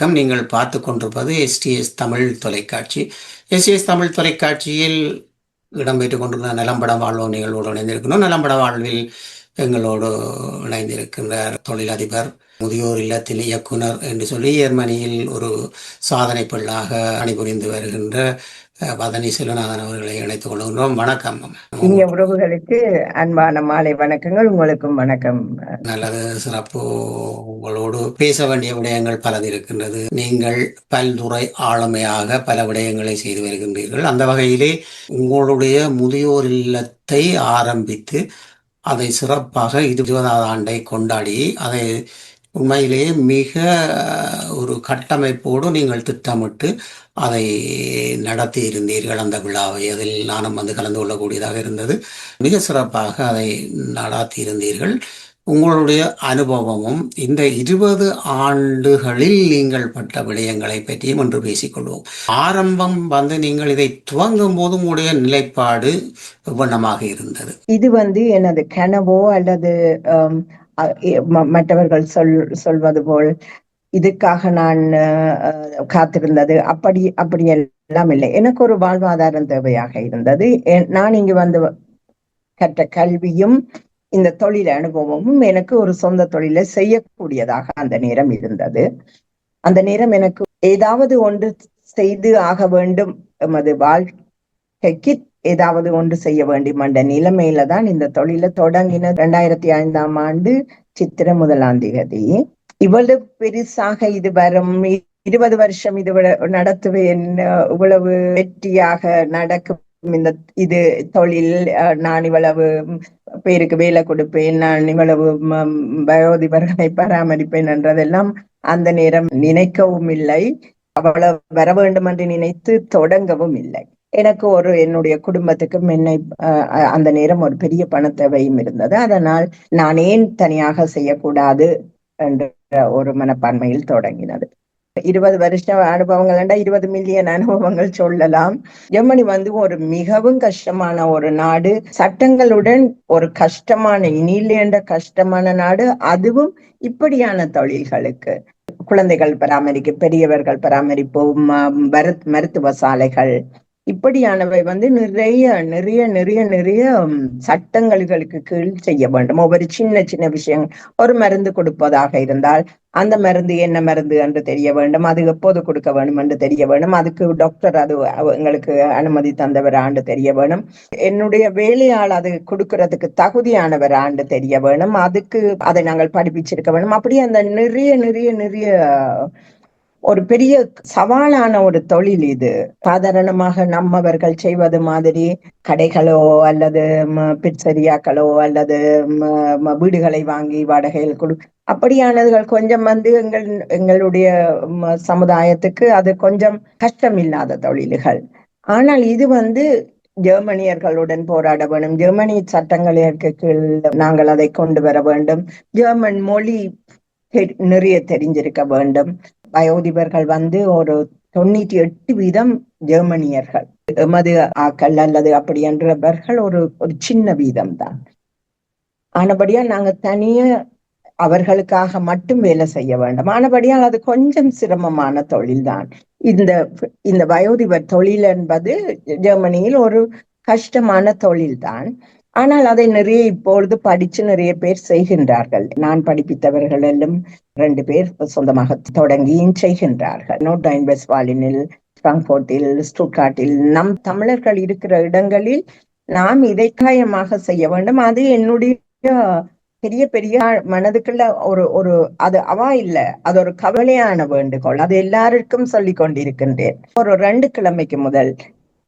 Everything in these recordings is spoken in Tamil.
வணக்கம். நீங்கள் பார்த்து கொண்டிருப்பது எஸ்டிஎஸ் தமிழ் தொலைக்காட்சி. எஸ்டிஎஸ் தமிழ் தொலைக்காட்சியில் இடம்பெற்றுக் கொண்டிருந்த நிலம்பட வாழ்வு நிகழ்வோடு இணைந்திருக்கணும் நிலம்பட வாழ்வில் எங்களோடு இணைந்திருக்கின்ற தொழிலதிபர் முதியோர் இல்லத்தில் இயக்குனர் என்று சொல்லி ஜெர்மனியில் ஒரு சாதனை பெண்ணாக பணிபுரிந்து வருகின்ற வதனி செல்வநாதன் அவர்களை இணைத்துக் கொள்கின்றோம். வணக்கம். இனிய உறவுகளுக்கு அன்பான மாலை வணக்கங்கள். உங்களுக்கும் வணக்கம். நல்லது சிறப்பு. உங்களோடு பேச வேண்டிய விடயங்கள் பலது இருக்கின்றது. நீங்கள் பல்துறை ஆளுமையாக பல விடயங்களை செய்து வருகின்றீர்கள். அந்த வகையிலே உங்களுடைய முதியோர் இல்லத்தை ஆரம்பித்து அதை சிறப்பாக இருபதாவது ஆண்டை கொண்டாடி அதை உண்மையிலேயே மிக ஒரு கட்டமைப்போடு நீங்கள் திட்டமிட்டு அதை நடத்தி இருந்தீர்கள் அந்த விழாவை. அதில் நானும் வந்து கலந்து கொள்ளக்கூடியதாக இருந்தது. மிக சிறப்பாக அதை நடாத்தி இருந்தீர்கள் உங்களுடைய அனுபவமும் இந்த இருபது ஆண்டுகளில் நீங்கள் பட்ட விடயங்களை பற்றியும் ஒன்று பேசிக்கொள்வோம். ஆரம்பம் வந்து நீங்கள் இதை துவங்கும் போது உங்களுடைய நிலைப்பாடு வண்ணமாக இருந்தது. இது வந்து எனது கனவோ அல்லது மற்றவர்கள் சொல் சொல்வது போல் இதுக்காக நான் காத்திருந்தது. அப்படி அப்படி எல்லாம் இல்லை. எனக்கு ஒரு வாழ்வாதாரம் தேவையாக இருந்தது. நான் இங்கு வந்து கற்ற கல்வியும் இந்த தொழில் அனுபவமும் எனக்கு ஒரு சொந்த தொழிலை செய்யக்கூடியதாக அந்த நேரம் இருந்தது. அந்த நேரம் எனக்கு ஏதாவது ஒன்று செய்து ஆக வேண்டும். எமது வாழ்க்கைக்கு ஏதாவது ஒன்று செய்ய வேண்டும் என்ற நிலைமையில தான் இந்த தொழிலை தொடங்கின ரெண்டாயிரத்தி ஐந்தாம் ஆண்டு சித்திரை முதலாம் தேதி. இவ்வளவு பெருசாக இது வரும். இருபது வருஷம் இது நடத்துவேன் இவ்வளவு வெற்றியாக நடக்கும் இந்த இது தொழில். அஹ் நான் இவ்வளவு பேருக்கு வேலை கொடுப்பேன். நான் இவ்வளவு வயோதிபர்களை பராமரிப்பேன் என்றதெல்லாம் அந்த நேரம் நினைக்கவும் இல்லை. அவ்வளவு வர வேண்டும் என்று நினைத்து தொடங்கவும் இல்லை. எனக்கு ஒரு என்னுடைய குடும்பத்துக்கும் என்னை அஹ், அந்த நேரம் ஒரு பெரிய பண தேவையும் இருந்தது. அதனால் நான் ஏன் தனியாக செய்யக்கூடாது என்ற ஒரு மனப்பான்மையில் தொடங்கினது. இருபது வருஷ அனுபவங்கள் இருபது மில்லியன் அனுபவங்கள் சொல்லலாம். ஜெர்மனி வந்து ஒரு மிகவும் கஷ்டமான ஒரு நாடு. சட்டங்களுடன் ஒரு கஷ்டமான இனிலேண்ட கஷ்டமான நாடு. அதுவும் இப்படியான தொழில்களுக்கு. குழந்தைகள் பராமரிக்க பெரியவர்கள் பராமரிப்பு ம- மருத்- மருத்துவ சாலைகள். இப்படியானவை வந்து நிறைய நிறைய நிறைய நிறைய சட்டங்களுக்கு கீழ் செய்ய வேண்டும். ஒவ்வொரு சின்ன சின்ன விஷயங்கள். ஒரு மருந்து கொடுப்பதாக இருந்தால் அந்த மருந்து என்ன மருந்து என்று தெரிய வேண்டும். அது எப்போது கொடுக்க வேண்டும் என்று தெரிய வேண்டும். அதுக்கு டாக்டர் அது எங்களுக்கு அனுமதி தந்தவர் ஆண்டு தெரிய வேணும் என்னுடைய வேலையாள் அது கொடுக்கறதுக்கு தகுதியானவர் ஆண்டு தெரிய வேணும் அதுக்கு அதை நாங்கள் படிப்பிச்சிருக்க வேணும் அப்படியே அந்த நிறைய நிறைய நிறைய ஒரு பெரிய சவாலான ஒரு தொழில் இது. சாதாரணமாக நம்மவர்கள் செய்வது மாதிரி கடைகளோ அல்லது பிச்சரியாக்களோ பிட்சரியாக்களோ அல்லது ம- வீடுகளை வாங்கி வாடகையில் கொடு. அப்படியானதுகள் கொஞ்சம் வந்து எங்கள் எங்களுடைய சமுதாயத்துக்கு அது கொஞ்சம் கஷ்டம் இல்லாத தொழில்கள். ஆனால் இது வந்து ஜெர்மனியர்களுடன் போராட வேண்டும். ஜெர்மனி சட்டங்களுக்கு கீழ் நாங்கள் அதை கொண்டு வர வேண்டும். ஜெர்மன் மொழி நிறைய தெரிஞ்சிருக்க வேண்டும். வயோதிபர்கள் வந்து ஒரு தொண்ணூற்றி எட்டு வீதம் ஜெர்மனியர்கள். எமது ஆக்கள் அல்லது அப்படி என்றவர்கள் ஒரு ஒரு சின்ன வீதம் தான் ஆனபடியா நாங்க தனியா அவர்களுக்காக மட்டும் வேலை செய்ய வேண்டும். ஆனபடியால் அது கொஞ்சம் சிரமமான தொழில்தான். இந்த இந்த வயோதிபர் தொழில் என்பது ஜெர்மனியில் ஒரு கஷ்டமான தொழில்தான். ஆனால் அதை நிறைய இப்பொழுது படிச்சு நிறைய பேர் செய்கின்றார்கள். நான் படிப்பித்தவர்களும் ரெண்டு பேர் சொந்தமாக தொடங்கியும் செய்கின்றார்கள். நோட்டைன் வெஸ்வாலினில் ஃப்ராங்க்ஃபோர்ட்டில் ஸ்டூட்காட்டில் நம் தமிழர்கள் இருக்கிற இடங்களில் நாம் இதை காயமாக செய்ய வேண்டும். அது என்னுடைய பெரிய பெரிய மனதுக்குள்ள ஒரு ஒரு அது அவா இல்ல. அது ஒரு கவலையான வேண்டுகோள். அது எல்லாருக்கும் சொல்லி கொண்டிருக்கின்றேன். ஒரு ரெண்டு கிழமைக்கு முதல்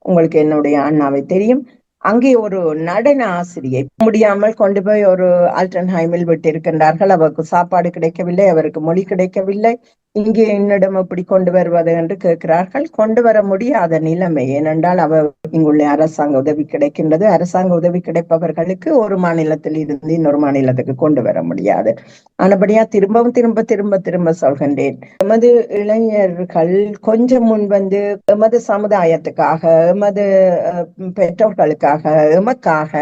உங்களுக்கு என்னுடைய அண்ணாவை தெரியும். அங்கே ஒரு நடன ஆசிரியை. முடியாமல் கொண்டு போய் ஒரு ஆல்டன்ஹைமில் விட்டு இருக்கின்றார்கள் அவருக்கு சாப்பாடு கிடைக்கவில்லை அவருக்கு மொழி கிடைக்கவில்லை. இங்கே என்னிடம் எப்படி கொண்டு வருவது என்று கேட்கிறார்கள். கொண்டு வர முடியாத நிலைமை ஏனென்றால் அவர் இங்குள்ள அரசாங்க உதவி கிடைக்கின்றது. அரசாங்க உதவி கிடைப்பவர்களுக்கு ஒரு மாநிலத்தில் இருந்து இன்னொரு மாநிலத்துக்கு கொண்டு வர முடியாது. ஆனபடியா திரும்பவும் திரும்ப திரும்ப திரும்ப சொல்கின்றேன். எமது இளைஞர்கள் கொஞ்சம் முன் வந்து எமது சமுதாயத்துக்காக எமது பெற்றோர்களுக்காக எமக்காக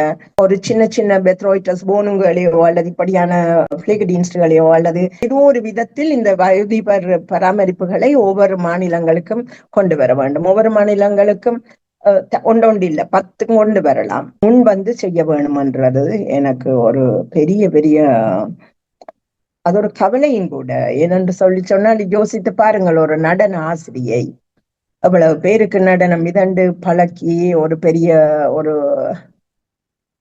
ஒரு சின்ன சின்ன பெத்ரோய்டஸ் போனுங்களையோ அல்லது இப்படியான பிளிகடின்ஸ்களையோ அல்லது ஏதோ ஒரு விதத்தில் இந்த வயோதிபர் சுகாதார பராமரிப்புகளை ஒவ்வொரு மாநிலங்களுக்கும் கொண்டு வர வேண்டும். ஒவ்வொரு மாநிலங்களுக்கும் ஒன்றொண்டு த- இல்ல பத்து கொண்டு வரலாம். முன் வந்து செய்ய வேணும்ன்றது எனக்கு ஒரு பெரிய பெரிய அது ஒரு கவலையும் கூட. ஏனென்று சொல்லி சொன்னால் யோசித்து பாருங்கள் ஒரு நடன ஆசிரியை. அவ்வளவு பேருக்கு நடனம் இதண்டு பழக்கி ஒரு பெரிய ஒரு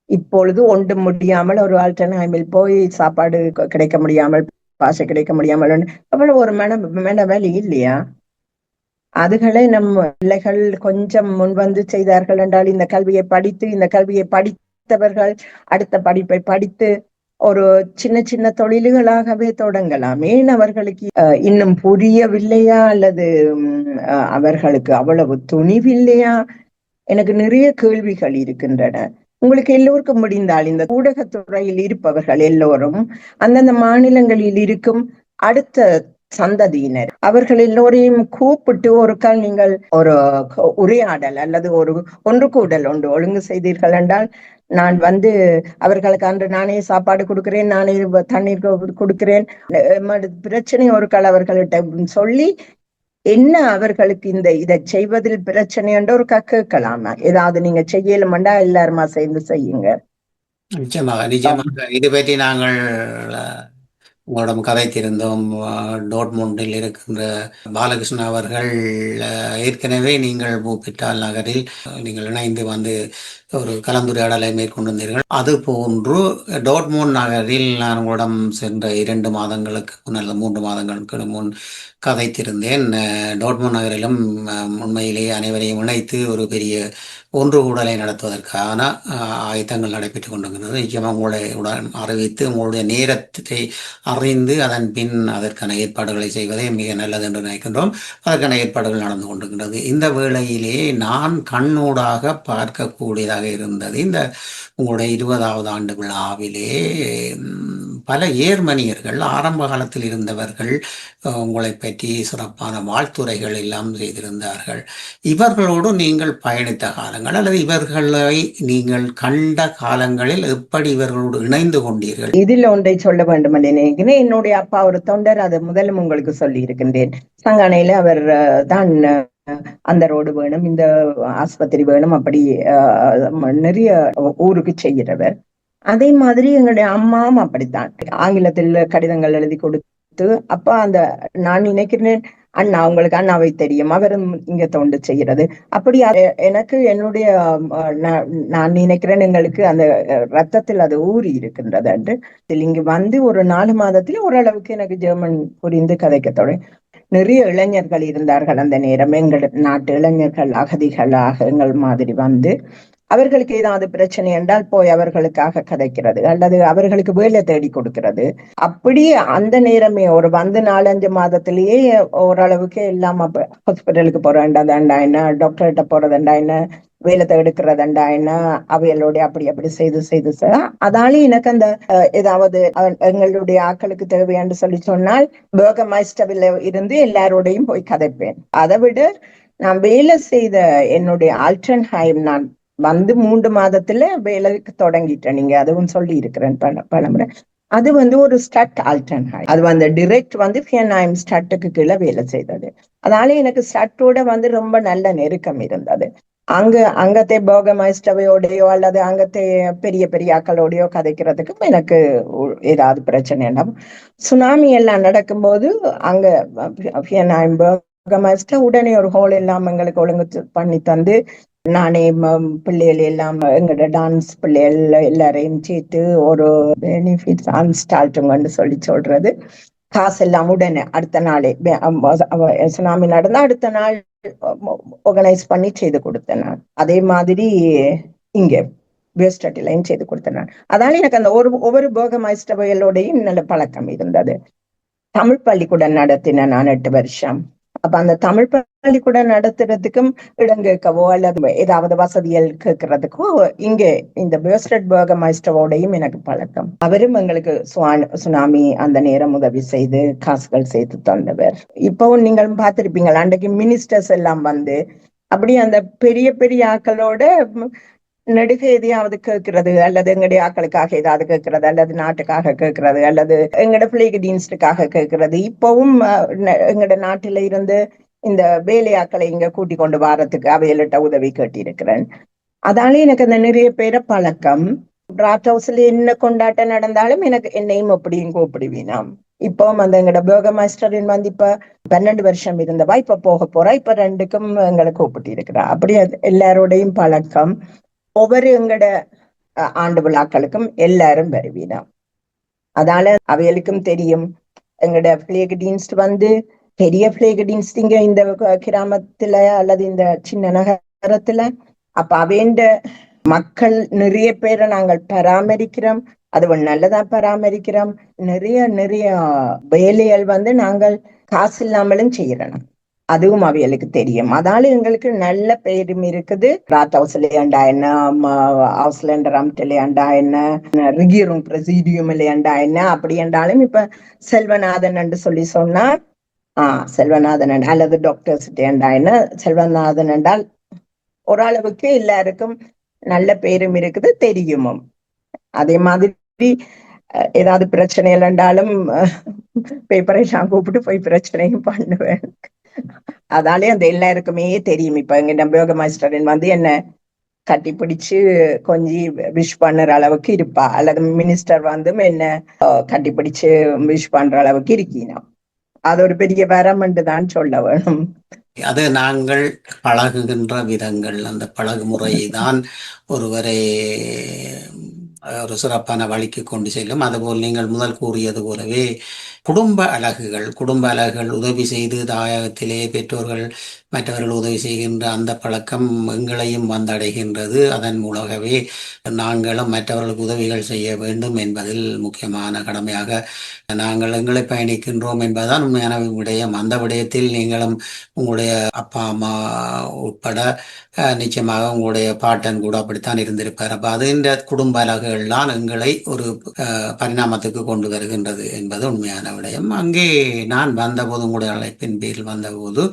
இப்பொழுது ஒன்று முடியாமல் ஒரு ஆல்டர்னைமில் போய் சாப்பாடு கிடைக்க முடியாமல் பாசை கிடைக்க முடியாமல் அவ்வளவு ஒரு மன மன வேலை இல்லையா? அதுகளை நம்ம பிள்ளைகள் கொஞ்சம் முன்வந்து செய்தார்கள் என்றால் இந்த கல்வியை படித்து இந்த கல்வியை படித்தவர்கள் அடுத்த படிப்பை படித்து ஒரு சின்ன சின்ன தொழில்களாகவே தொடங்கலாம். ஏன் அவர்களுக்கு இன்னும் புரியவில்லையா? அல்லது உம், அஹ், அவர்களுக்கு அவ்வளவு துணிவில்லையா? எனக்கு நிறைய கேள்விகள் இருக்கின்றன. உங்களுக்கு எல்லோருக்கும் முடிந்தால் இந்த ஊடகத்துறையில் இருப்பவர்கள் எல்லோரும் அந்தந்த மாநிலங்களில் இருக்கும் அடுத்த சந்ததியினர். அவர்கள் எல்லோரையும் கூப்பிட்டு ஒரு கால் நீங்கள் ஒரு உரையாடல் அல்லது ஒரு ஒன்று கூடல் ஒன்று ஒழுங்கு செய்தீர்கள் என்றால் நான் வந்து அவர்களுக்கு அன்று நானே சாப்பாடு கொடுக்கிறேன் நானே தண்ணீர் கொடுக்கிறேன் பிரச்சனை ஒரு கால் அவர்கள்ட்ட சொல்லி என்ன அவர்களுக்கு இந்த இதை செய்வதில் பிரச்சனை என்று ஒரு கேட்கலாமா. ஏதாவது நீங்க செய்யலுமெண்டா எல்லாருமா சேர்ந்து செய்யுங்க. நிச்சயமாக நிச்சயமாக. இது பற்றி நாங்கள் உங்களிடம் கதைத்திருந்தோம். டோட்மோண்டில் இருக்கின்ற பாலகிருஷ்ணன் அவர்கள் ஏற்கனவே நீங்கள் பூப்பிட்டால் நகரில் நீங்கள் இணைந்து வந்து ஒரு கலந்துரையாடலை மேற்கொண்டிருந்தீர்கள் அது போன்று டோட்மோன் நகரில் நான் உங்களிடம் சென்ற இரண்டு மாதங்களுக்கு முன் அல்லது மூன்று மாதங்களுக்கு முன் கதைத்திருந்தேன். டோட்மோன் நகரிலும் உண்மையிலேயே அனைவரையும் இணைத்து ஒரு பெரிய ஒன்று கூடலை நடத்துவதற்கான ஆயத்தங்கள் நடைபெற்றுக் கொண்டிருக்கிறது. நிச்சயமாக உங்களை உடன் அறிவித்து உங்களுடைய நேரத்தை அறிந்து அதன் பின் அதற்கான ஏற்பாடுகளை செய்வதே மிக நல்லது என்று நினைக்கின்றோம். அதற்கான ஏற்பாடுகள் நடந்து கொண்டிருக்கின்றது இந்த வேளையிலே நான் கண்ணூடாக பார்க்கக்கூடியதாக இருந்தது. இந்த உங்களுடைய இருபதாவது ஆண்டு விழாவிலே பல ஏர்மனியர்கள் ஆரம்ப காலத்தில் இருந்தவர்கள் உங்களை பற்றி சிறப்பான வாழ்த்துரைகள் எல்லாம் செய்திருந்தார்கள். இவர்களோடு நீங்கள் பயணித்த காலங்கள் அல்லது இவர்களை நீங்கள் கண்ட காலங்களில் எப்படி இவர்களோடு இணைந்து கொண்டீர்கள்? இதில் ஒன்றை சொல்ல வேண்டும் என்று நினைக்கிறேன். என்னுடைய அப்பா ஒரு தொண்டர் அதை முதலும் உங்களுக்கு சொல்லி இருக்கின்றேன் சங்கானையில அவர் தான் அந்த ரோடு வேணும் இந்த ஆஸ்பத்திரி வேணும் அப்படி நிறைய ஊருக்கு செய்கிறவர். அதே மாதிரி எங்களுடைய அம்மாவும் அப்படித்தான். ஆங்கிலத்தில் கடிதங்கள் எழுதி கொடுத்து அப்ப அந்த நான் நினைக்கிறேன் அண்ணா உங்களுக்கு அண்ணாவை தெரியும் அவரும் இங்க தொண்டு செய்கிறது. அப்படி எனக்கு என்னுடைய நான் நான் நினைக்கிறேன் எங்களுக்கு அந்த ரத்தத்தில் அது ஊறி இருக்கின்றது என்று. இங்கு வந்து ஒரு நாலு மாதத்துல ஓரளவுக்கு எனக்கு ஜெர்மன் புரிந்து கதைக்க தொடங்கி நிறைய இளைஞர்கள் இருந்தார்கள் அந்த நேரம். எங்கள் நாட்டு இளைஞர்கள் அகதிகளாக எங்கள் மாதிரி வந்து அவர்களுக்கு ஏதாவது பிரச்சனை என்றால் போய் அவர்களுக்காக கதைக்கிறது அல்லது அவர்களுக்கு வேலை தேடி கொடுக்கிறது. அப்படி அந்த நேரமே ஒரு வந்து நாலஞ்சு மாதத்திலேயே ஓரளவுக்கு எல்லாம் ஹாஸ்பிட்டலுக்கு போறேன்டா என்ன டாக்டர்கிட்ட போறதுண்டா என்ன வேலை எடுக்கிறதுண்டா என்ன அவைகளோட அப்படி அப்படி செய்து செய்து அதாலே எனக்கு அந்த அஹ், ஏதாவது எங்களுடைய ஆட்களுக்கு தேவையான்னு சொல்லி சொன்னால் பேர்கமைஸ்டவில் இருந்து எல்லாரோடையும் போய் கதைப்பேன். அதை விட நான் வேலை செய்த என்னுடைய ஆல்டன்ஹைம் நான் வந்து மூன்று மாதத்துல வேலைக்கு தொடங்கிட்டேன். நீங்க அதுவும் சொல்லி இருக்கிறேன் பல பலமுறை அது வந்து ஒரு ஸ்டட் ஆல்டன்ஹை அது வந்து டிரெக்ட் வந்து ஃபியனாயம் ஸ்டட்டுக்கு கீழே வேலை செய்தது. அதனால எனக்கு ஸ்டட்டோட வந்து ரொம்ப நல்ல நெருக்கம் இருந்தது. அங்க அங்கத்தை போகமைஸ்டவையோடையோ அல்லது அங்கத்தை பெரிய பெரிய ஆக்களோடையோ கதைக்கிறதுக்கும் எனக்கு ஏதாவது பிரச்சனை இல்லாம சுனாமி எல்லாம் நடக்கும்போது அங்க ஃபியனாயம் உடனே ஒரு ஹோல் எல்லாம் எங்களுக்கு ஒழுங்கு பண்ணி தந்து நானே பிள்ளைகள் எல்லாம் எங்களோட டான்ஸ் பிள்ளைகள் எல்லாரையும் சேர்த்து ஒரு பெனிஃபிட்ஸ் அன்ஸ்டால்ட்டுங்கன்னு சொல்லி சொல்றது. காசு எல்லாம் உடனே அடுத்த நாளே சுனாமி நடந்தா அடுத்த நாள் ஆர்கனைஸ் பண்ணி செய்து கொடுத்தேன் நான் அதே மாதிரி இங்க வேஸ்டட்டிலையும் செய்து கொடுத்தேன் நான் அதனால எனக்கு அந்த ஒரு ஒவ்வொரு போகமைஸ்டவைகளோடையும் நல்ல பழக்கம் இருந்தது. தமிழ் பள்ளிக்கூடம் நடத்தினேன் நான் எட்டு வருஷம். அப்ப அந்த தமிழ் பள்ளிக்கூடம் நடத்துறதுக்கும் இடம் கேட்கவோ அல்லது ஏதாவது வசதிகள் கேட்கறதுக்கோ இங்க இந்த பேஸ்டட் பர்கமைஸ்டரோடையும் எனக்கு பழக்கம். அவரும் எங்களுக்கு சுனாமி அந்த நேரம் உதவி செய்து காசுகள் சேர்த்து தந்தவர். இப்பவும் நீங்களும் பார்த்திருப்பீங்க அன்றைக்கு மினிஸ்டர்ஸ் எல்லாம் வந்து அப்படி அந்த பெரிய பெரிய ஆக்களோட நெடுக எதையாவது கேட்கறது அல்லது எங்களுடைய ஆக்களுக்காக ஏதாவது கேட்கறது அல்லது நாட்டுக்காக கேட்கறது அல்லது எங்களோட பிள்ளைக்கு டீன்ஸ்டுக்காக கேட்கறது. இப்பவும் அஹ், எங்களோட நாட்டில இருந்து இந்த வேலையாக்களை இங்க கூட்டி கொண்டு வாரத்துக்கு அவையிலிட்ட உதவி கேட்டிருக்கிறேன். அதால எனக்கு அந்த நிறைய பேரை பழக்கம் ராட் ஹவுஸ்ல என்ன கொண்டாட்டம் நடந்தாலும் எனக்கு என்னையும் அப்படியும் கூப்பிடுவீனாம். இப்போ அந்த எங்களோட போக மாஸ்டரின் வந்து இப்ப பன்னெண்டு வருஷம் இருந்தவா இப்ப போக போறா இப்ப ரெண்டுக்கும் எங்களை கூப்பிட்டு இருக்கிறா அப்படி எல்லாரோடையும் பழக்கம். ஒவ்வொரு எங்களோட ஆண்டு விழாக்களுக்கும் எல்லாரும் வருவீனாம் அதால அவைகளுக்கும் தெரியும். எங்கட பிளேக் டீன்ஸ்ட் வந்து பெரிய பிளேக் டீன்ஸ்டிங்க இந்த கிராமத்துல அல்லது இந்த சின்ன நகரத்துல. அப்ப அவேண்ட மக்கள் நிறைய பேரை நாங்கள் பராமரிக்கிறோம். அது ஒரு நல்லதா பராமரிக்கிறோம். நிறைய நிறைய வேலைகள் வந்து நாங்கள் காசு இல்லாமலும் செய்யறோம். அதுவும் அவைகளுக்கு தெரியும். அதால எங்களுக்கு நல்ல பெயரும் இருக்குது. ராத் ஹவுஸ்ல ஏண்டா என்ன ஹவுஸ்ல ரம்டலேண்டா என்ன ரிகிரும் பிரசீடியம் இல்லையாண்டா என்ன அப்படி என்றாலும் இப்ப செல்வநாதன் என்று சொல்லி சொன்னா ஆஹ் செல்வநாதன் என்ற- அல்லது டாக்டர்ஸ் ஏண்டா என்ன செல்வநாதன் என்றால் ஓரளவுக்கு எல்லாருக்கும் நல்ல பேரும் இருக்குது தெரியுமும். அதே மாதிரி ஏதாவது பிரச்சனை இல்லைண்டாலும் பேப்பரை நான் கூப்பிட்டு போய் பிரச்சனையும் பண்ணுவேன். அதாலே அந்த எல்லாருக்குமே தெரியும். இப்ப எங்க நம்பியோக மாஸ்டரின் வந்து என்ன கட்டி பிடிச்சு கொஞ்சி விஷ் பண்ணுற அளவுக்கு இருப்பா. அல்லது மினிஸ்டர் வந்து என்ன கட்டி பிடிச்சு விஷ் பண்ற அளவுக்கு இருக்கீனா. அது ஒரு பெரிய வரம் என்று தான் சொல்ல வேணும். அது நாங்கள் பழகுகின்ற விதங்கள். அந்த பழகுமுறை தான் ஒருவரை ஒரு சிறப்பான வழிக்கு கொண்டு செல்லும். அதுபோல் நீங்கள் முதல் கூறியது போலவே குடும்ப அழகுகள் குடும்ப அழகுகள் உதவி செய்து தாயகத்திலே பெற்றோர்கள் மற்றவர்கள் உதவி செய்கின்ற அந்த பழக்கம் எங்களையும் வந்தடைகின்றது. அதன் மூலமாகவே நாங்களும் மற்றவர்களுக்கு உதவிகள் செய்ய வேண்டும் என்பதில் முக்கியமான கடமையாக நாங்கள் எங்களை பயணிக்கின்றோம் என்பதுதான் உண்மையான விடயம். அந்த விடயத்தில் நீங்களும் உங்களுடைய அப்பா அம்மா உட்பட நிச்சயமாக உங்களுடைய பாட்டன் கூட அப்படித்தான் இருந்திருப்பார். அப்ப அதுன்ற குடும்ப அழகுகள் தான் எங்களை ஒரு பரிணாமத்துக்கு கொண்டு வருகின்றது என்பது உண்மையான விடயம் அங்கே நான் வந்தபோது உங்களுடைய அழைப்பின் பேரில் வந்தபோது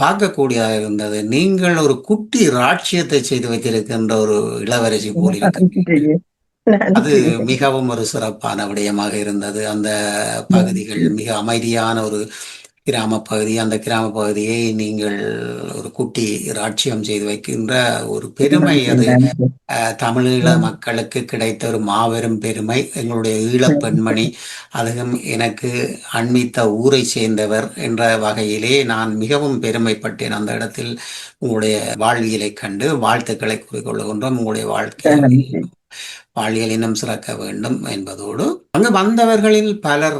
பார்க்கக்கூடியதாக இருந்தது. நீங்கள் ஒரு குட்டி ராட்சியத்தை செய்து வைத்திருக்கின்ற ஒரு இளவரசி போல் அது மிகவும் ஒரு சிறப்பான விடயமாக இருந்தது. அந்த பகுதிகள் மிக அமைதியான ஒரு கிராம பகுதி அந்த கிராம பகுதியை நீங்கள் ஒரு குட்டி ராட்சியம் செய்து வைக்கின்ற ஒரு பெருமை அது. தமிழீழ மக்களுக்கு கிடைத்த ஒரு மாபெரும் பெருமை. எங்களுடைய ஈழப் பெண்மணி அதுவும் எனக்கு அண்மித்த ஊரை சேர்ந்தவர் என்ற வகையிலே நான் மிகவும் பெருமைப்பட்டேன். அந்த இடத்தில் உங்களுடைய வாழ்வியலை கண்டு வாழ்த்துக்களை கூறிக்கொள்கின்றோம் உங்களுடைய வாழ்க்கை பாலியல் இன்னும் சிறக்க வேண்டும் என்பதோடு அங்கு வந்தவர்களில் பலர்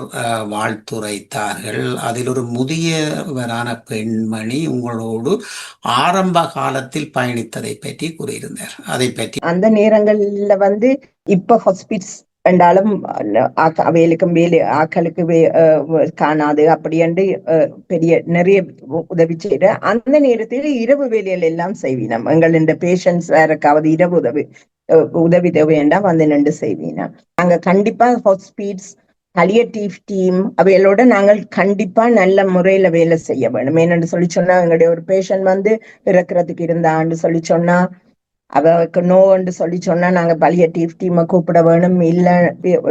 வாழ்த்துரைத்தார்கள். அதில் ஒரு முதியவரான பெண்மணி உங்களோடு ஆரம்ப காலத்தில் பயணித்ததை பற்றி கூறியிருந்தார். அதை பற்றி அந்த நேரங்கள்ல வந்து இப்ப ஹாஸ்பிட்ஸ் என்றாலும் அவைகளுக்கும் வேலை ஆக்களுக்கு வே- காணாது அப்படி என்று பெரிய நிறைய உதவி செய்யற அந்த நேரத்தில் இரவு வேலைகள் எல்லாம் செய்வினோம். எங்கள் இந்த பேஷண்ட்ஸ் வேறக்காவது இரவு உதவி உதவி தேவை வேண்டாம் வந்து நின்று செய்வீங்க. நாங்க கண்டிப்பா ஹாஸ்பீட்ஸ் கலியட்டிவ் டீம் அவைகளோட நாங்கள் கண்டிப்பா நல்ல முறையில வேலை செய்ய வேணும் ஏன்னு சொல்லி சொன்னா எங்களுடைய ஒரு பேஷண்ட் வந்து இறக்குறதுக்கு இருந்தான்னு சொல்லி சொன்னா அவருக்கு நோன்னு சொல்லி சொன்னா நாங்க பலியட்டிவ் டீமை கூப்பிட வேணும். இல்ல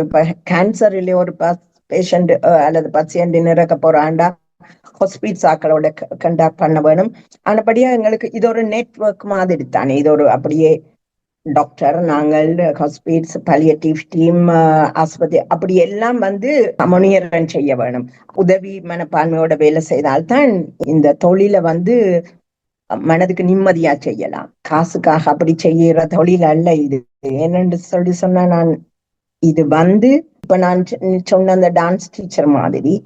இப்ப கேன்சர் இல்லையே ஒரு பேஷண்ட் அல்லது பசியண்ட் இறக்க போறாண்டா ஹாஸ்பிட்ஸ் ஆக்களோட கண்டாக்ட் பண்ண வேணும். ஆனபடியா எங்களுக்கு இது ஒரு நெட்வொர்க் மாதிரி தானே. இது ஒரு அப்படியே டாக்டர் நாங்கள் ஹாஸ்பிட்ஸ் பலியட்டிவ் டீம் ஆஸ்பத்திரி அப்படி எல்லாம் வந்து சமநியரன் செய்ய வேணும். உதவி மனப்பான்மையோட வேலை செய்தால்தான் இந்த தொழிலை வந்து மனதுக்கு நிம்மதியா செய்யலாம். காசுக்காக அப்படி செய்யற தொழில் அல்ல இது. என்னன்னு சொல்லி சொன்னா நான் இது வந்து இப்ப நான் சொ- சொன்ன அந்த டான்ஸ் டீச்சர் மாதிரி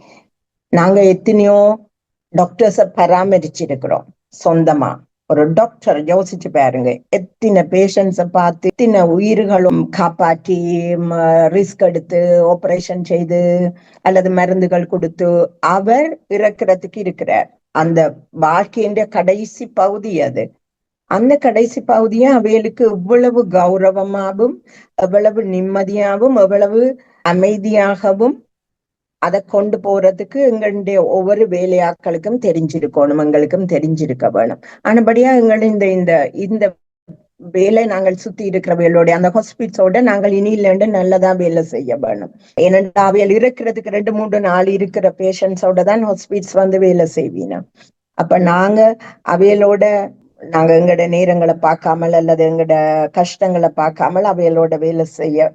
நாங்க எத்தனையோ டாக்டர்ஸ பராமரிச்சிருக்கிறோம். சொந்தமா. ஒரு டாக்டர் யோசிச்சு பாருங்க. எத்தனை பேஷண்ட்ஸை பார்த்து எத்தனை உயிர்களும் காப்பாற்றி ரிஸ்க் எடுத்து ஆபரேஷன் செய்து அல்லது மருந்துகள் கொடுத்து அவர் இறக்குறதுக்கு இருக்கிறார். அந்த வாழ்க்கையின் கடைசி பகுதி அது. அந்த கடைசி பகுதியை அவைகளுக்கு எவ்வளவு கௌரவமாகவும் எவ்வளவு நிம்மதியாகவும் எவ்வளவு அமைதியாகவும் அதை கொண்டு போறதுக்கு எங்களுடைய ஒவ்வொரு வேலையாட்களுக்கும் தெரிஞ்சிருக்கணும் எங்களுக்கும் தெரிஞ்சிருக்க வேணும். ஆனபடியா எங்கள் இந்த இந்த இந்த வேலை நாங்கள் சுத்தி இருக்கிற வேலையோட அந்த ஹாஸ்பிட்டலோட நாங்கள் இனியிலேண்டு நல்லதா வேலை செய்ய வேணும். ஏனென்றா அவையில் இருக்கிறதுக்கு ரெண்டு மூன்று நாள் இருக்கிற பேஷண்ட்ஸோட தான் ஹாஸ்பிட்டல்ஸ் வந்து வேலை செய்வீனா. அப்ப நாங்க அவையலோட நாங்க எங்கட நேரங்களை பார்க்காமல் அல்லது எங்கட கஷ்டங்களை பார்க்காமல் அவையலோட வேலை செய்ய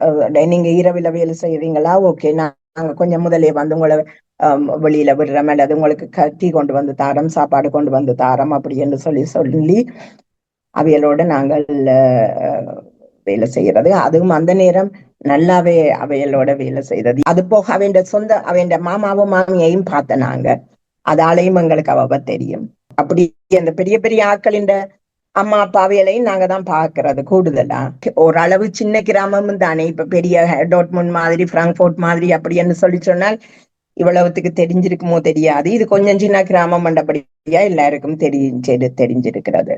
நீங்க இரவுல வேலை செய்யறீங்களா ஓகே நான் நாங்க கொஞ்சம் முதலே வந்து உங்களை வெளியில விடுறோம் அல்லது உங்களுக்கு கட்டி கொண்டு வந்து தாரம் சாப்பாடு கொண்டு வந்து தாரம் அப்படின்னு சொல்லி சொல்லி அவையலோட நாங்கள் வேலை செய்யறது அதுவும் அந்த நேரம் நல்லாவே அவையலோட வேலை செய்யறது அது போக அவன் சொந்த அவன் மாமாவும் மாமியையும் பார்த்த நாங்க. அதாலையும் எங்களுக்கு அவ தெரியும். அப்படி அந்த பெரிய பெரிய ஆட்களின் அம்மா அப்பாவியலையும் நாங்க தான் பாக்குறது கூடுதலா? ஓரளவு சின்ன கிராமமும் தானே. இப்ப பெரிய டோட்மோன் மாதிரி பிராங்க்ஃபோர்ட் மாதிரி அப்படின்னு சொல்லி சொன்னால் இவ்வளவுத்துக்கு தெரிஞ்சிருக்குமோ தெரியாது. இது கொஞ்சம் சின்ன கிராமம் மண்டபடியா எல்லாருக்கும் தெரிஞ்சு தெரிஞ்சிருக்கிறது.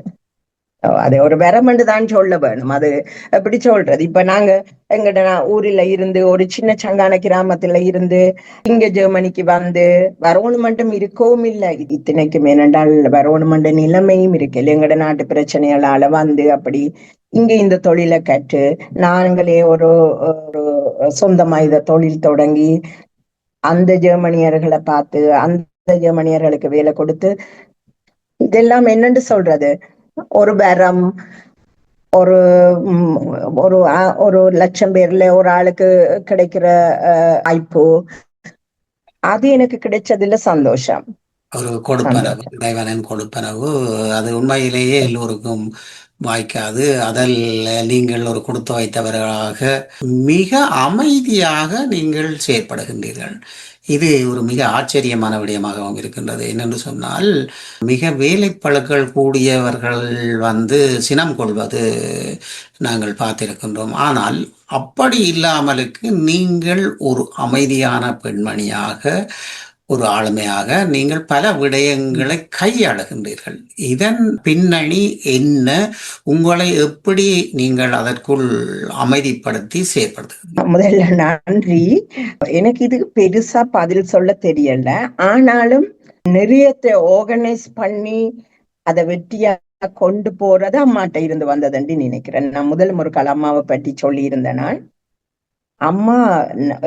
அது ஒரு வரமென்று தான் சொல்ல வேணும். அது எப்படி சொல்றது? இப்ப நாங்க எங்கட நா- ஊரில இருந்து ஒரு சின்ன சங்கான கிராமத்துல இருந்து இங்க ஜெர்மனிக்கு வந்து வரவணு மட்டும் இருக்கவும் இல்லை. இத்தனைக்கும் ஏனென்றால் வரவணு மண்ட நிலைமையும் இருக்கு. இல்லை எங்கட நாட்டு பிரச்சனைகளால வந்து அப்படி இங்க இந்த தொழிலை கற்று நாங்களே ஒரு ஒரு சொந்தமா இத தொழில் தொடங்கி அந்த ஜெர்மனியர்களை பார்த்து அந்த ஜெர்மனியர்களுக்கு வேலை கொடுத்து இதெல்லாம் என்னன்னு சொல்றது? ஒரு பேரம் ஒரு ஒரு ஒரு லட்சம் பேர்ல ஒரு ஆளுக்கு கிடைக்கிற வாய்ப்பு. அது எனக்கு கிடைச்சதுல சந்தோஷம். ஒரு கொடுப்பனவு இறைவனின் கொடுப்பனவு. அது உண்மையிலேயே எல்லோருக்கும் வாய்க்காது. அதில் நீங்கள் ஒரு கொடுத்து வைத்தவர்களாக மிக அமைதியாக நீங்கள் செயற்படுகின்றீர்கள். இது ஒரு மிக ஆச்சரியமான விடயமாகவும் இருக்கின்றது. என்னென்று சொன்னால் மிக வேலைப்பழுக்கள் கூடியவர்கள் வந்து சினம் கொள்வது நாங்கள் பார்த்திருக்கின்றோம். ஆனால் அப்படி இல்லாமலுக்கு நீங்கள் ஒரு அமைதியான பெண்மணியாக ஒரு ஆளுமையாக நீங்கள் பல விடயங்களை கையாளுகின்றீர்கள். இதன் பின்னணி என்ன? உங்களை எப்படி நீங்கள் அதற்குள் அமைதிப்படுத்தி செயற்படுத்துகிறீர்கள்? முதல்ல நன்றி. எனக்கு இது பெருசா பதில் சொல்ல தெரியல. ஆனாலும் நிறையத்தை ஆர்கனைஸ் பண்ணி அதை வெற்றியா கொண்டு போறது அம்மாட்ட இருந்து வந்ததுன்னு நினைக்கிறேன். நான் முதல் முறைக்கால் அம்மாவை பற்றி சொல்லி இருந்தேன் நான் அம்மா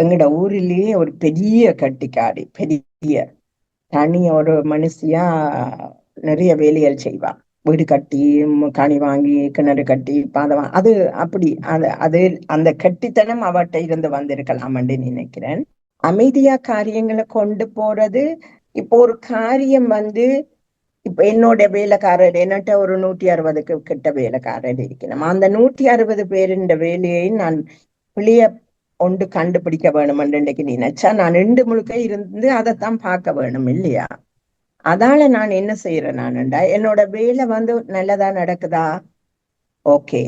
எங்கட ஊரிலேயே ஒரு பெரிய கட்டிக்காரி பெரிய தனி ஒரு மனுஷியா நிறைய வேலைகள் செய்வா. வீடு கட்டி கனி வாங்கி கிணறு கட்டி பாதவா அது அப்படி அது அது அந்த கட்டித்தனம் அவட்ட இருந்து வந்திருக்கலாம்னு நினைக்கிறேன். அமைதியா காரியங்களை கொண்டு போறது இப்போ ஒரு காரியம் வந்து இப்ப என்னோட வேலைக்காரர் என்னட்ட ஒரு நூத்தி அறுபதுக்கு கிட்ட வேலைக்காரர் இருக்கணும் அந்த நூத்தி அறுபது பேரின் வேலையை நான் பிள்ளைய ஒன்று கண்டுபிடிக்க வேணும் இன்றைக்கு நினைச்சா நான் ரெண்டு முழுக்க இருந்து அதைத்தான் பார்க்க வேணும் இல்லையா? அதால நான் என்ன செய்யறேன் நானுண்டா? என்னோட வேலை வந்து நல்லதா நடக்குதா? ஓகே.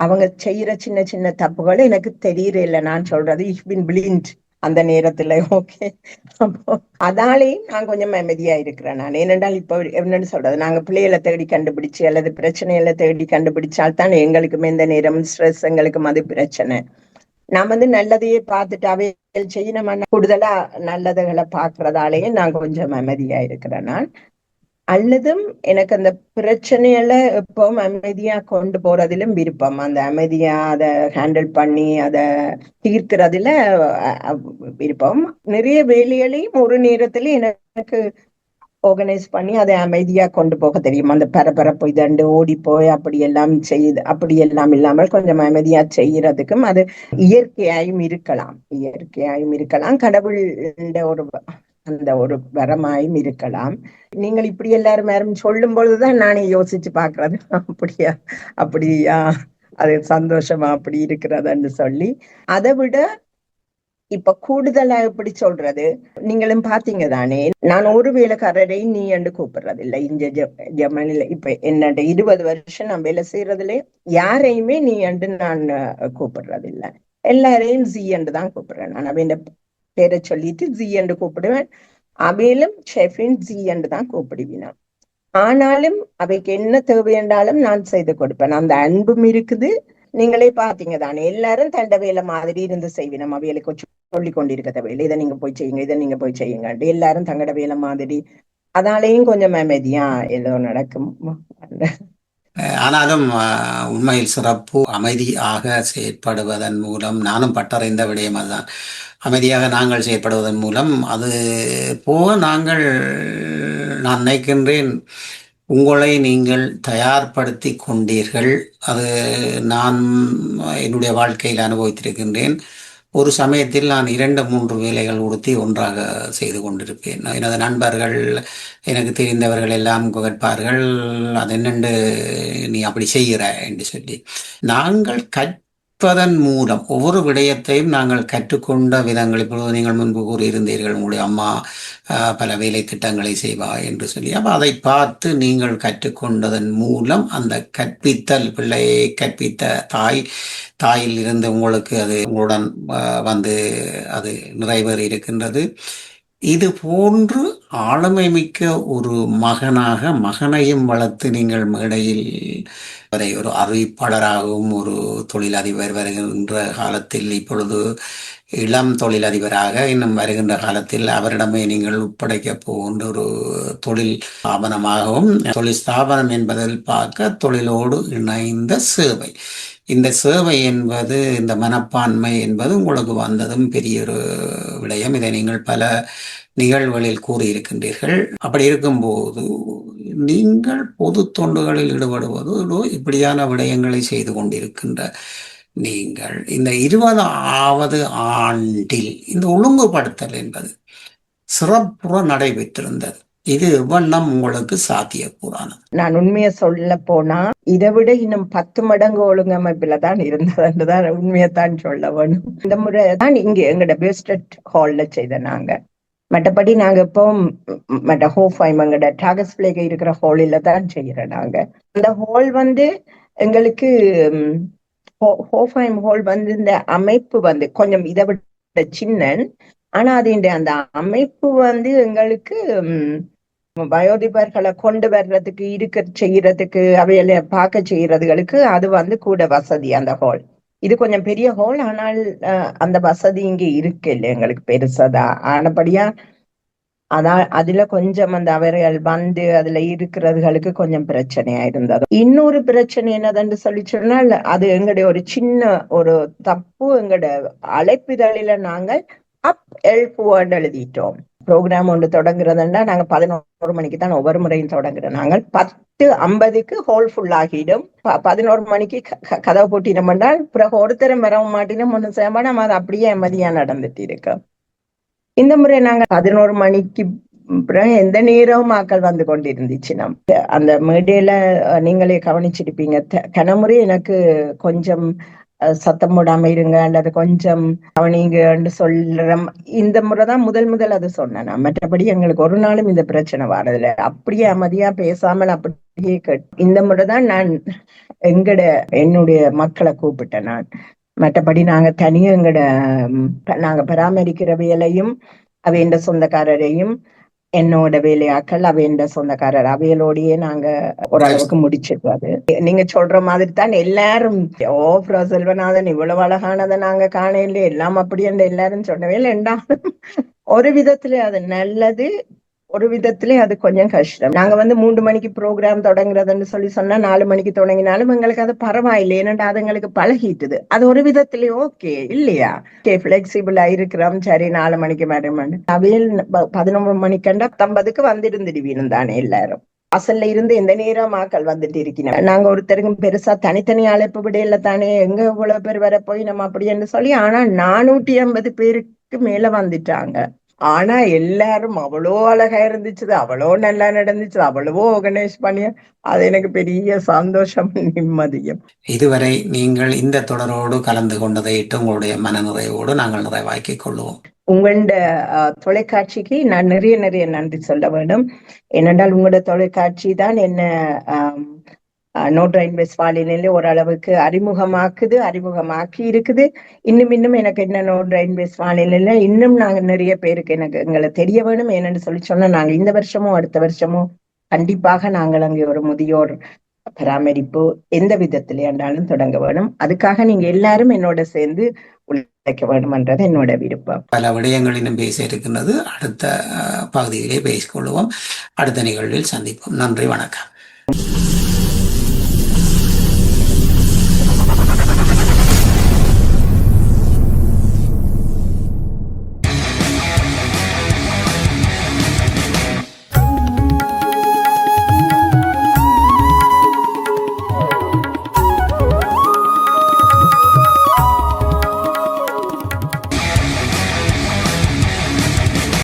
அவங்க செய்யற சின்ன சின்ன தப்புகள் எனக்கு தெரியல நான் சொல்றது இஃப் பின் பிளிண்ட் அந்த நேரத்துல ஓகே. அப்போ அதாலே நான் கொஞ்சம் அமைதியா இருக்கிறேன் நான். ஏனென்றால் இப்போ என்னன்னு சொல்றது நாங்க பிள்ளைகளை தேடி கண்டுபிடிச்சு அல்லது பிரச்சனைகளை தேடி கண்டுபிடிச்சால் தான் எங்களுக்குமே இந்த நேரம் ஸ்ட்ரெஸ் எங்களுக்கும் அது பிரச்சனை. நான் வந்து நல்லதையே பார்த்துட்டு அவைகள் செய்யணும் கூடுதலா நல்லதுகளை பாக்குறதாலேயே நான் கொஞ்சம் அமைதியா இருக்கிறேன் நான் அல்லதும் எனக்கு அந்த பிரச்சனைகளை எப்பவும் அமைதியா கொண்டு போறதிலும் விருப்பம். அந்த அமைதியா அதை ஹேண்டில் பண்ணி அதை தீர்க்கிறதுல அஹ், விருப்பம். நிறைய வேலைகளையும் ஒரு நேரத்துல எனக்கு ஆர்கனைஸ் பண்ணி அதை அமைதியா கொண்டு போக தெரியும்? அந்த பரபரப்பு இதண்டு ஓடி போய் அப்படி எல்லாம் செய்து அப்படி எல்லாம் இல்லாமல் கொஞ்சம் அமைதியா செய்யறதுக்கும் அது இயற்கையாயும் இருக்கலாம். இயற்கையாயும் இருக்கலாம். கடவுள் ஒரு அந்த ஒரு வரமாயும் இருக்கலாம். நீங்கள் இப்படி எல்லாரும் யாரும் சொல்லும் பொழுதுதான் நானே யோசிச்சு பாக்குறது அப்படியா அப்படியா? அது சந்தோஷமா அப்படி இருக்கிறதுன்னு சொல்லி அதை விட இப்ப கூடுதலா எப்படி சொல்றது? நீங்களும் பாத்தீங்க தானே நான் ஒரு வேலைக்காரரை நீ என்று கூப்பிடுறது இல்லை இந்த ஜெர்மனில இப்ப என்னோட இருபது வருஷம் நான் வேலை செய்யறதுல யாரையுமே நீ என்று நான் கூப்பிடுறது இல்ல எல்லாரையும் ஜி என்று தான் கூப்பிடுறேன். நான் அவன் பேரை சொல்லிட்டு ஜி என்று கூப்பிடுவேன். அவையிலும் ஷெஃபின் ஜி என்று தான் கூப்பிடுவினான் ஆனாலும் அவைக்கு என்ன தேவை என்றாலும் நான் செய்து கொடுப்பேன். அந்த அன்பும் இருக்குது நீங்களே பாத்தீங்க தானே? எல்லாரும் தண்ட வேலை மாதிரி இருந்து செய்வினம் அவைகளுக்கு சொல்லி கொண்டிருக்கிற வேலை. இதை நீங்க போய் செய்யுங்க இதை நீங்க போய் செய்யுங்க எல்லாரும் தங்கட வேலை மாதிரி. அதாலேயும் கொஞ்சம் அமைதியா ஏதோ நடக்கும். ஆனாலும் உண்மையில் சிறப்பு. அமைதியாக செயற்படுவதன் மூலம் நானும் பட்டறைந்த விடயம் அதுதான். அமைதியாக நாங்கள் செயற்படுவதன் மூலம் அது போக நாங்கள் நான் நினைக்கின்றேன் உங்களை நீங்கள் தயார்படுத்தி கொண்டீர்கள். அது நான் என்னுடைய வாழ்க்கையில் அனுபவித்திருக்கின்றேன். ஒரு சமயத்தில் நான் இரண்டு மூன்று வேலைகள் உடுத்தி ஒன்றாக செய்து கொண்டிருப்பேன். எனது நண்பர்கள் எனக்கு தெரிந்தவர்கள் எல்லாம் கேட்பார்கள் அது என்னென்று நீ அப்படி செய்கிற என்று சொல்லி. நாங்கள் கற்பதன் மூலம் ஒவ்வொரு விடயத்தையும் நாங்கள் கற்றுக்கொண்ட விதங்கள். இப்பொழுது நீங்கள் முன்பு கூறியிருந்தீர்கள் உங்களுடைய அம்மா பல வேலை திட்டங்களை செய்வா என்று சொல்லி. அப்போ அதை பார்த்து நீங்கள் கற்றுக்கொண்டதன் மூலம் அந்த கற்பித்தல் பிள்ளையை கற்பித்த தாய் தாயில் இருந்து உங்களுக்கு அது உங்களுடன் வந்து அது நிறைவேறி இருக்கின்றது இது போன்று ஆளுமை மிக்க ஒரு மகனாக மகனையும் வளர்த்து நீங்கள் மேடையில் வரை ஒரு அறிவிப்பாளராகவும் ஒரு தொழிலதிபர் வருகின்ற காலத்தில் இப்பொழுது இளம் தொழிலதிபராக இன்னும் வருகின்ற காலத்தில் அவரிடமே நீங்கள் ஒப்படைக்க போகின்ற ஒரு தொழில் ஸ்தாபனமாகவும் தொழில் ஸ்தாபனம் என்பதில் பார்க்க தொழிலோடு இணைந்த சேவை. இந்த சேவை என்பது இந்த மனப்பான்மை என்பது உங்களுக்கு வந்ததும் பெரிய ஒரு விடயம். இதை நீங்கள் பல நிகழ்வுகளில் கூறியிருக்கின்றீர்கள். அப்படி இருக்கும்போது நீங்கள் பொது தொண்டுகளில் ஈடுபடுவது இப்படியான விடயங்களை செய்து கொண்டிருக்கின்ற நீங்கள். இந்த இருபதாவது ஆண்டில் இந்த ஒழுங்குபடுத்தல் என்பது சிறப்புற நடைபெற்றிருந்தது. இது வண்ணம் உங்களுக்கு சாத்தியக்கூறானது. நான் உண்மையை சொல்ல போனா இதை விட இன்னும் பத்து மடங்கு ஒழுங்கமைப்புல தான் இருந்ததுன்னு தான் சொல்ல வேணும். இந்த முறை தான் இங்க எங்கட பேஸ்டட் ஹால்ல செய்த நாங்க. மற்றபடி நாங்க இப்போ மற்ற ஹோஃபைம் எங்கட டாகஸ் பிளேக இருக்கிற ஹாலில தான் செய்யறோம் நாங்க. அந்த ஹால் வந்து எங்களுக்கு ஹோ- ஹோஃபைம் ஹால் வந்து இந்த அமைப்பு வந்து கொஞ்சம் இதை விட சின்னன். ஆனா அது இந்த அந்த அமைப்பு வந்து எங்களுக்கு வயோதிபர்களை கொண்டு வர்றதுக்கு இருக்க செய்யறதுக்கு அவையில பார்க்க செய்யறதுகளுக்கு அது வந்து கூட வசதி அந்த ஹால். இது கொஞ்சம் பெரிய ஹால் ஆனால் அஹ், அந்த வசதி இங்க இருக்கு இல்லை எங்களுக்கு பெருசதா ஆனபடியா அதான் அதுல கொஞ்சம் அந்த அவர்கள் வந்து அதுல இருக்கிறதுகளுக்கு கொஞ்சம் பிரச்சனையா இருந்தது. இன்னொரு பிரச்சனை என்னதுன்னு சொல்லி சொன்னால் அது எங்களுடைய ஒரு சின்ன ஒரு தப்பு. எங்களோட அழைப்பிதழில நாங்கள் அப் எல்புவர்டு எழுதிட்டோம். ப்ரோக்ராம் ஒன்று தொடங்குறதுன்னா நாங்க பதினோரு மணிக்கு தான் ஒவ்வொரு முறையும் தொடங்குறோம். நாங்கள் பத்து ஐம்பதுக்கு ஹோல் ஃபுல் ஆகிடும். பதினோரு மணிக்கு க- க- கதவை போட்டினோம் என்றால் பிறகு ஒருத்தரும் வரவும் மாட்டினோம் ஒன்றும் செய்ய நம்ம அது அப்படியே அமைதியா நடந்துட்டு இருக்கோம். இந்த முறை நாங்க பதினோரு மணிக்கு பிறகு எந்த நேரமும் ஆக்கள் வந்து கொண்டிருந்துச்சு நம். அந்த மேடையில நீங்களே கவனிச்சிருப்பீங்க. கனமுறை எனக்கு கொஞ்சம் சத்தம் போடாம இருங்க அல்லது கொஞ்சம் கவனிங்கன்னு சொல்ற இந்த முறைதான் முதல் முதல் அது சொன்னேன் மற்றபடி எங்களுக்கு ஒரு நாளும் இந்த பிரச்சனை வரதில்ல அப்படியே அமைதியா பேசாமல் அப்படியே கேட் இந்த முறைதான் நான் எங்கட என்னுடைய மக்களை கூப்பிட்டேன் நான். மற்றபடி நாங்க தனியா எங்கட நாங்க பராமரிக்கிற வேலையும் அவ அவைண்ட சொந்தக்காரரையும் என்னோட வேலையாக்கள் அவைண்ட சொந்தக்காரர். அவையலோடையே நாங்க ஓரளவுக்கு முடிச்சிருக்காது. நீங்க சொல்ற மாதிரி தான் எல்லாரும். ஓ செல்வநாதன் இவ்வளவு அழகானதை நாங்க காண இல்லையே எல்லாம் அப்படி என்ற எல்லாரும் சொன்னவே இல்லை ஒரு விதத்துல அது நல்லது ஒரு விதத்திலே அது கொஞ்சம் கஷ்டம். நாங்க வந்து மூன்று மணிக்கு ப்ரோக்ராம் தொடங்குறதுன்னு சொல்லி சொன்னா நாலு மணிக்கு தொடங்கினாலும் எங்களுக்கு அது பரவாயில்லை. ஏன்னா அது எங்களுக்கு பழகிட்டுது. அது ஒரு விதத்திலே ஓகே இல்லையா? ஓகே பிளெக்சிபிளா இருக்கிறோம். சரி நாலு மணிக்கு மேடம் அவையில் பதினொன்று மணிக்கண்டா பத்தொன்பதுக்கு வந்திருந்துடுவீனும் தானே எல்லாரும். அசல்ல இருந்து எந்த நேரம் ஆக்கள் வந்துட்டு இருக்கிறோம் நாங்க ஒருத்தருக்கும் பெருசா தனித்தனி அழைப்பு விடையில தானே. எங்க இவ்வளவு பேர் வர போய் நம்ம அப்படின்னு சொல்லி ஆனா நானூற்றி ஐம்பது பேருக்கு மேல வந்துட்டாங்க. ஆனா எல்லாரும் அவ்வளோ அழகா இருந்துச்சு அவ்வளோ நல்லா நடந்துச்சு அவ்வளவோ ஆர்கனைஸ் பண்ணி அது எனக்கு பெரிய சந்தோஷம் நிம்மதியும். இதுவரை நீங்கள் இந்த தொடரோடு கலந்து கொண்டதையிட்டு உங்களுடைய மனநிறைவோடு நாங்கள் நிறைவாக்கிக் கொள்வோம். உங்களோட தொலைக்காட்சிக்கு நான் நிறைய நிறைய நன்றி சொல்ல வேண்டும். ஏனென்றால் உங்களோட தொலைக்காட்சி தான் என்ன நோட் இன்வெஸ்ட் ஓரளவுக்கு அறிமுகமாக்குது அறிமுகமாக்கி இருக்குது. இன்னும் இன்னும் எனக்கு என்ன நோட் இன்வெஸ்ட் இன்னும் நாங்க நிறைய பேருக்கு எனக்கு எங்களை தெரிய வேணும் என்னன்னு சொல்லி சொன்னா நாங்க இந்த வருஷமும் அடுத்த வருஷமும் கண்டிப்பாக நாங்கள் அங்கே ஒரு முதியோர் பராமரிப்பு எந்த விதத்திலே தொடங்க வேணும். அதுக்காக நீங்க எல்லாரும் என்னோட சேர்ந்து உழைக்க வேண்டும்ன்றது என்னோட விருப்பம். பல விடயங்களிலும் பேச இருக்கின்றது. அடுத்த பகுதியிலே பேசிக்கொள்வோம் அடுத்த நிகழ்வில் சந்திப்போம். நன்றி வணக்கம்.